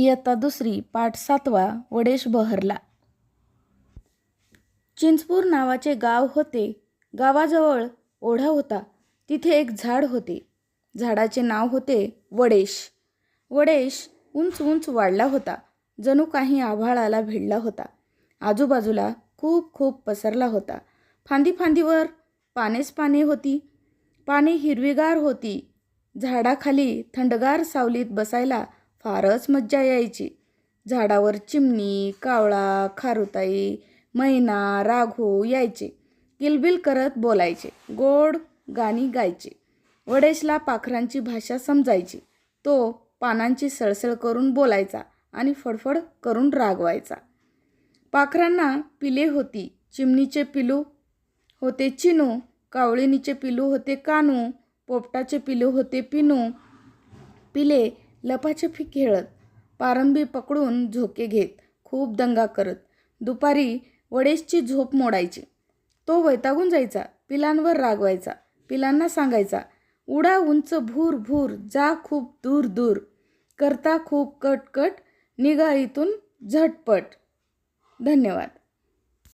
इयत्ता दुसरी पाठ सातवा वडेश बहरला. चिंचपूर नावाचे गाव होते. गावाजवळ ओढा होता. तिथे एक झाड होते. झाडाचे नाव होते वडेश. वडेश उंच उंच वाढला होता. जणू काही आभाळाला भिडला होता. आजूबाजूला खूप खूप पसरला होता. फांदी फांदीवर पानेच पाने होती. पाने हिरवीगार होती. झाडाखाली थंडगार सावलीत बसायला फारच मज्जा यायची. झाडावर चिमणी कावळा खारुताई मैना राघू यायचे. किलबिल करत बोलायचे. गोड गाणी गायचे. वडेशला पाखरांची भाषा समजायची. तो पानांची सळसळ करून बोलायचा आणि फडफड करून रागवायचा. पाखरांना पिले होती. चिमणीचे पिलू होते चिनू कावळिनीचे पिलू होते कानू पोपटाचे पिलू होते पिनू. पिले लपाछपी खेळत पारंबी पकडून झोके घेत खूप दंगा करत. दुपारी वडेशची झोप मोडायची. तो वैतागून जायचा पिलांवर रागवायचा पिलांना सांगायचा उडा उंच भूर भूर जा खूप दूर दूर करता खूप कट कट निघा इथून झटपट. धन्यवाद.